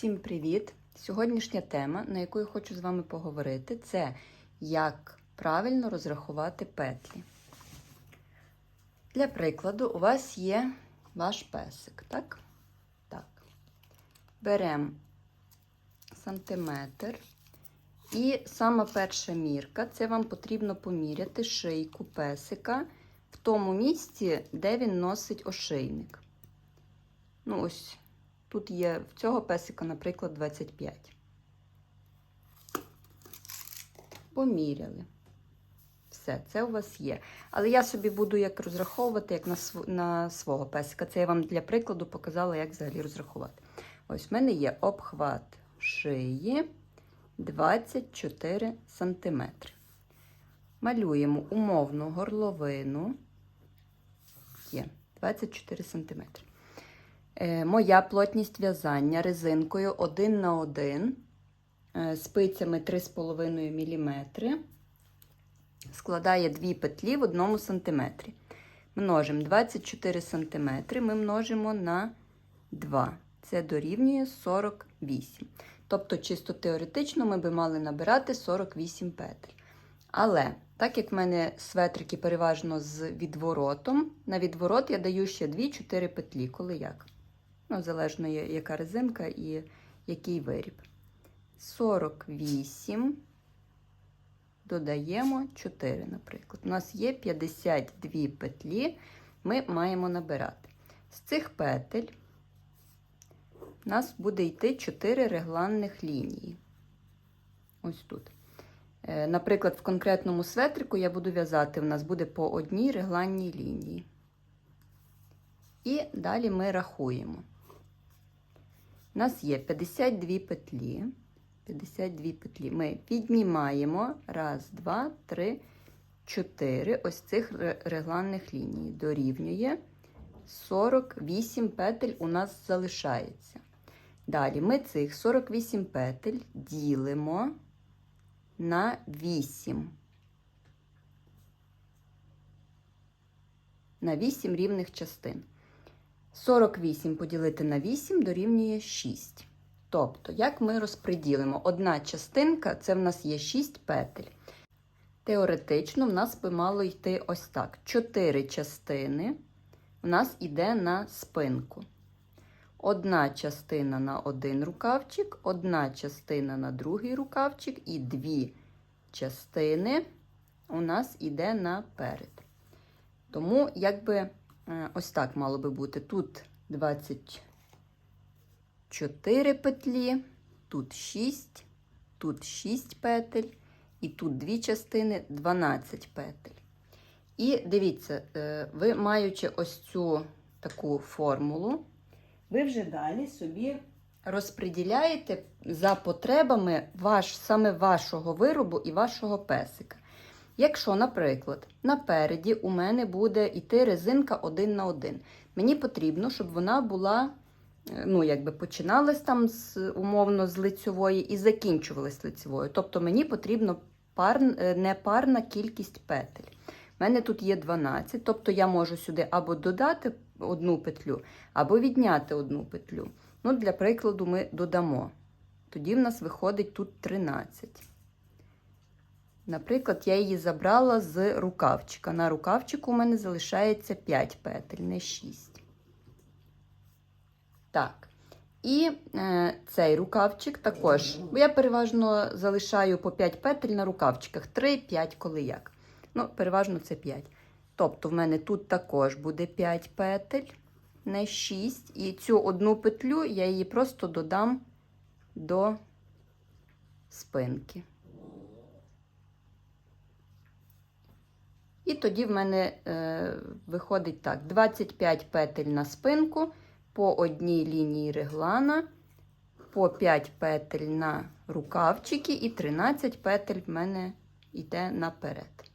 Всім привіт! Сьогоднішня тема, на яку я хочу з вами поговорити, це як правильно розрахувати петлі. Для прикладу, у вас є ваш песик, так? Так. Беремо сантиметр. І сама перша мірка це вам потрібно поміряти шийку песика в тому місці, де він носить ошейник. Ну, ось Тут є в цього песика, наприклад, 25. Поміряли. Все, це у вас є. Але я собі буду як розраховувати, як на на свого песика. Це я вам для прикладу показала, як взагалі розрахувати. Ось в мене є обхват шиї 24 см. Малюємо умовну горловину. Є 24 см. Е, моя плотність в'язання резинкою 1 на 1 е, спицями 3,5 мм складає 2 петлі в 1 см. Множимо 24 см, ми множимо на 2. Це дорівнює 48. Тобто, чисто теоретично ми би мали набирати 48 петель. Але, так як в мене светрики переважно з відворотом, на відворот я даю ще 2-4 петлі, коли як. Ну, залежно, яка резинка і який виріб. 48. Додаємо 4, наприклад. У нас є 52 петлі, ми маємо набирати. З цих петель у нас буде йти 4 регланних лінії. Ось тут. Е, наприклад, в конкретному светрику я буду в'язати, у нас буде по одній регланній лінії. І далі ми рахуємо. У нас є 52 петлі. 52 петлі. Ми піднімаємо раз, два, три, чотири ось цих регланних ліній. Дорівнює 48 петель у нас залишається. Далі ми цих 48 петель ділимо на 8. На 8 рівних частин. 48 поділити на 8 дорівнює 6. Тобто, як ми розподілимо, одна частинка це в нас є 6 петель. Теоретично, в нас би мало йти ось так: 4 частини у нас йде на спинку. Одна частина на один рукавчик, одна частина на другий рукавчик, і дві частини у нас йде наперед. Тому, якби ось так мало би бути. Тут 24 петлі, тут 6, тут 6 петель, і тут дві частини 12 петель. І дивіться, е, ви маючи ось цю таку формулу, ви вже далі собі розподіляєте за потребами ваш, саме вашого виробу і вашого песика. Якщо, наприклад, напереді у мене буде йти резинка один на один, мені потрібно, щоб вона була, е, ну, якби починалась там з, умовно з лицьової і закінчувалась лицьовою. Тобто мені потрібно пар, е, непарна кількість петель. У мене тут є 12, тобто я можу сюди або додати одну петлю, або відняти одну петлю. Ну, Для прикладу, ми додамо. Тоді в нас виходить тут 13. Наприклад, я її забрала з рукавчика. На рукавчику у мене залишається 5 петель, не 6. Так. І е, цей рукавчик також. Бо я переважно залишаю по 5 петель на рукавчиках. 3-5, коли як. Ну, переважно це 5. Тобто, в мене тут також буде 5 петель, не 6. І цю одну петлю я її просто додам до спинки. І тоді в мене е, виходить так: 25 петель на спинку, по одній лінії реглана, по 5 петель на рукавчики, і 13 петель в мене йде наперед.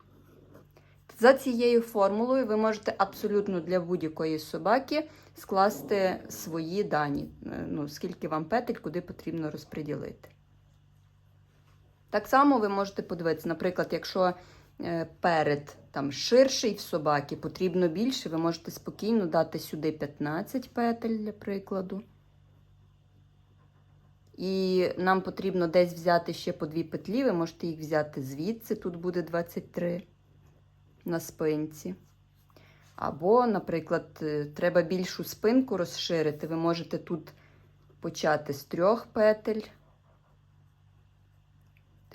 За цією формулою ви можете абсолютно для будь-якої собаки скласти свої дані, е, ну, скільки вам петель, куди потрібно розподілити. Так само ви можете подивитися, наприклад, якщо перед там ширший в собаки, потрібно більше, ви можете спокійно дати сюди 15 петель, для прикладу. І нам потрібно десь взяти ще по дві петлі. Ви можете їх взяти звідси, тут буде 23 на спинці. Або, наприклад, е, треба більшу спинку розширити. Ви можете тут почати з трьох петель.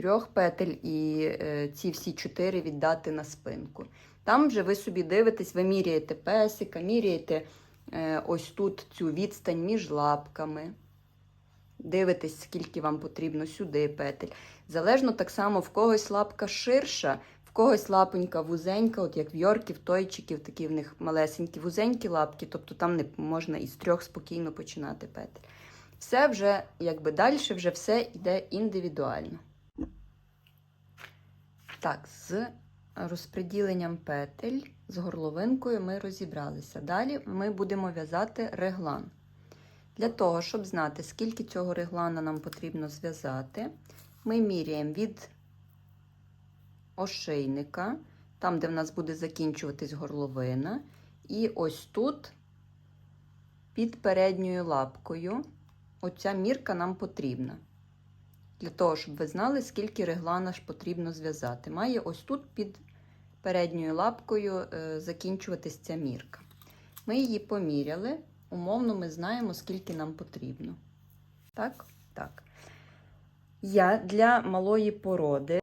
Трьох петель і е, ці всі чотири віддати на спинку. Там вже ви собі дивитесь, ви міряєте песика, міряєте е, ось тут цю відстань між лапками. Дивитесь, скільки вам потрібно сюди петель. Залежно так само, в когось лапка ширша, в когось лапонька вузенька, от як в йорків, тойчиків, такі в них малесенькі вузенькі лапки, тобто там не можна із трьох спокійно починати петель. Все вже, якби далі, вже все йде індивідуально. Так, з розподіленням петель, з горловинкою ми розібралися. Dалі ми будемо в'язати реглан. Для того, щоб знати, скільки цього реглана нам потрібно зв'язати, ми міряємо від ошейника, там, де в нас буде закінчуватись горловина, і ось тут під передньою лапкою. Оця мірка нам потрібна. Для того, щоб ви знали, скільки реглана ж потрібно зв'язати. Має ось тут під передньою лапкою е, закінчуватись ця мірка. Ми її поміряли. Умовно, ми знаємо, скільки нам потрібно. Так? Так. Я для малої породи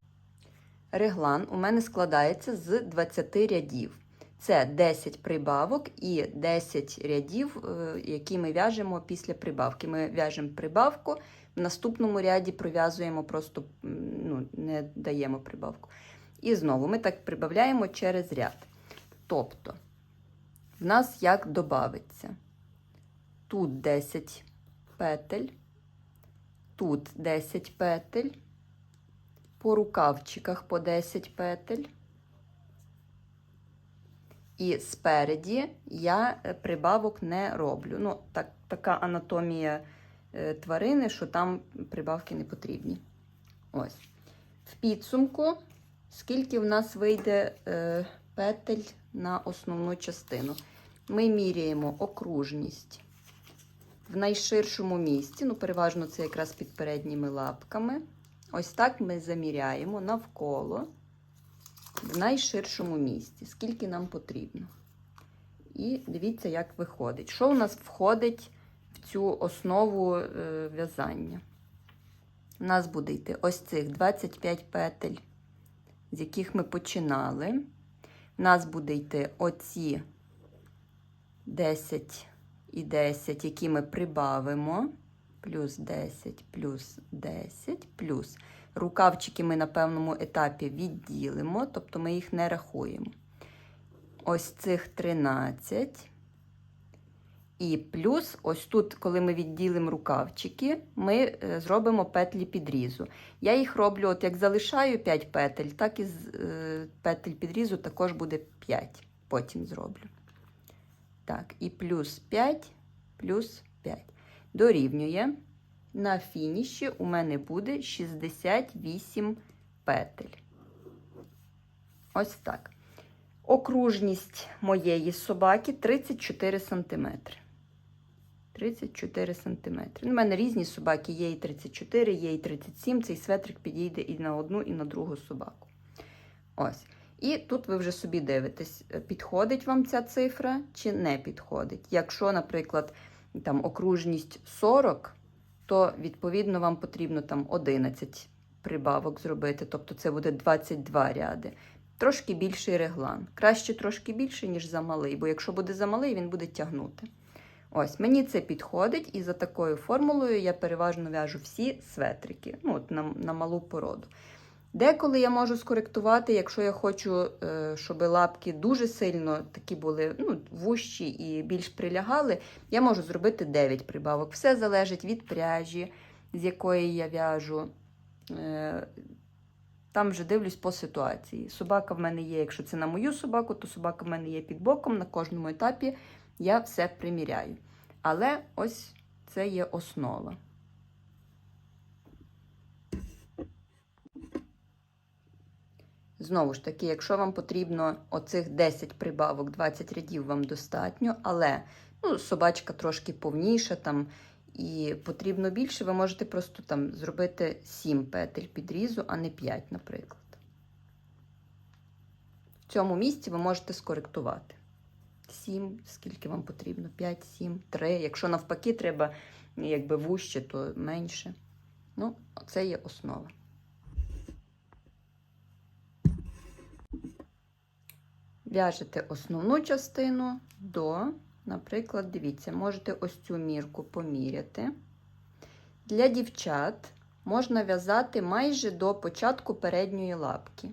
реглан у мене складається з 20 рядів. Це 10 прибавок і 10 рядів, е, які ми в'яжемо після прибавки. Ми в'яжемо прибавку, в наступному ряді пров'язуємо, просто ну, не даємо прибавку. І знову ми так прибавляємо через ряд. Тобто, в нас як додається? Тут 10 петель, тут 10 петель, по рукавчиках по 10 петель. І спереді я е, прибавок не роблю. Ну, так, така анатомія тварини, що там прибавки не потрібні. Ось. В підсумку, скільки в нас вийде е, петель на основну частину. Ми міряємо окружність в найширшому місці, ну, переважно це якраз під передніми лапками. Ось так ми заміряємо навколо в найширшому місці, скільки нам потрібно. І дивіться, як виходить. Що у нас входить в цю основу е, в'язання? У нас буде йти ось цих 25 петель, з яких ми починали. У нас буде йти оці 10 і 10, які ми прибавимо. Плюс 10, плюс 10, плюс. Рукавчики ми на певному етапі відділимо, тобто ми їх не рахуємо. Ось цих 13. І плюс, ось тут, коли ми відділимо рукавчики, ми е, зробимо петлі підрізу. Я їх роблю, от як залишаю 5 петель, так і з е, петель підрізу також буде 5. Потім зроблю. Так, і плюс 5, плюс 5. Дорівнює. На фініші у мене буде 68 петель. Ось так. Окружність моєї собаки 34 см. 34 см. У мене різні собаки, є і 34, є і 37. Цей светрик підійде і на одну, і на другу собаку. Ось. І тут ви вже собі дивитесь, підходить вам ця цифра чи не підходить. Якщо, наприклад, там окружність 40, то, відповідно, вам потрібно там 11 прибавок зробити, тобто це буде 22 ряди. Трошки більший реглан. Краще трошки більше, ніж замалий, бо якщо буде замалий, він буде тягнути. Ось, мені це підходить, і за такою формулою я переважно в'яжу всі светрики ну, от на, на малу породу. Деколи я можу скоректувати, якщо я хочу, е, щоб лапки дуже сильно такі були ну, вущі і більш прилягали, я можу зробити 9 прибавок. Все залежить від пряжі, з якої я в'яжу. Е, Там вже дивлюсь по ситуації. Собака в мене є, якщо це на мою собаку, то собака в мене є під боком. На кожному етапі я все приміряю. Але ось це є основа. Знову ж таки, якщо вам потрібно оцих 10 прибавок, 20 рядів вам достатньо, але ну, собачка трошки повніша там, і потрібно більше, ви можете просто там зробити 7 петель підрізу, а не 5, наприклад. В цьому місці ви можете скоректувати. 7, скільки вам потрібно? 5, 7, 3. Якщо навпаки треба якби вужче, то менше. Ну, це є основа. В'яжете основну частину до, наприклад, дивіться, можете ось цю мірку поміряти. Для дівчат можна в'язати майже до початку передньої лапки.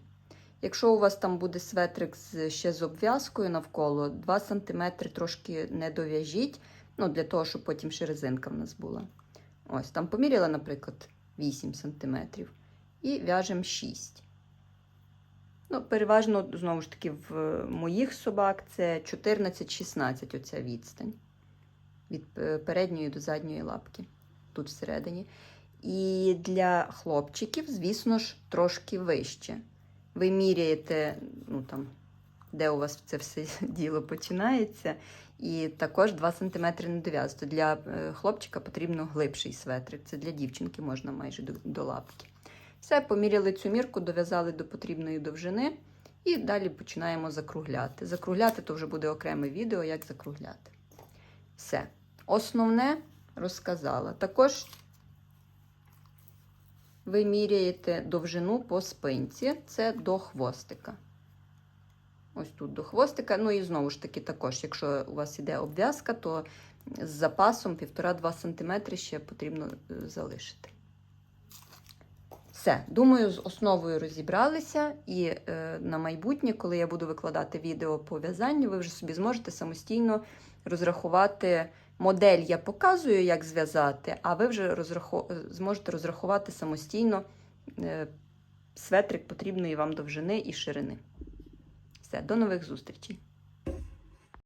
Якщо у вас там буде светрик ще з обв'язкою навколо, 2 см трошки не дов'яжіть, ну, для того, щоб потім ще резинка в нас була. Ось, там поміряла, наприклад, 8 см. І в'яжемо 6. Ну, переважно, знову ж таки, в моїх собак це 14-16 оця відстань. Від е, передньої до задньої лапки, тут всередині. І для хлопчиків, звісно ж, трошки вище. Ви міряєте, ну там, де у вас це все діло починається, і також 2 см не дов'язувати. Для е, хлопчика потрібно глибший светрик. Це для дівчинки можна майже до, до лапки. Все, поміряли цю мірку, дов'язали до потрібної довжини і далі починаємо закругляти. Закругляти то вже буде окреме відео, як закругляти. Все. Основне розказала. Також ви міряєте довжину по спинці, це до хвостика. Ось тут до хвостика. Ну і знову ж таки, також, якщо у вас іде обв'язка, то з запасом 1,5-2 см ще потрібно е, залишити. Все, думаю, з основою розібралися, і е, на майбутнє, коли я буду викладати відео по в'язанню, ви вже собі зможете самостійно розрахувати модель. Я показую, як зв'язати, а ви вже розраху... зможете розрахувати самостійно е, светрик потрібної вам довжини і ширини. Все, до нових зустрічей!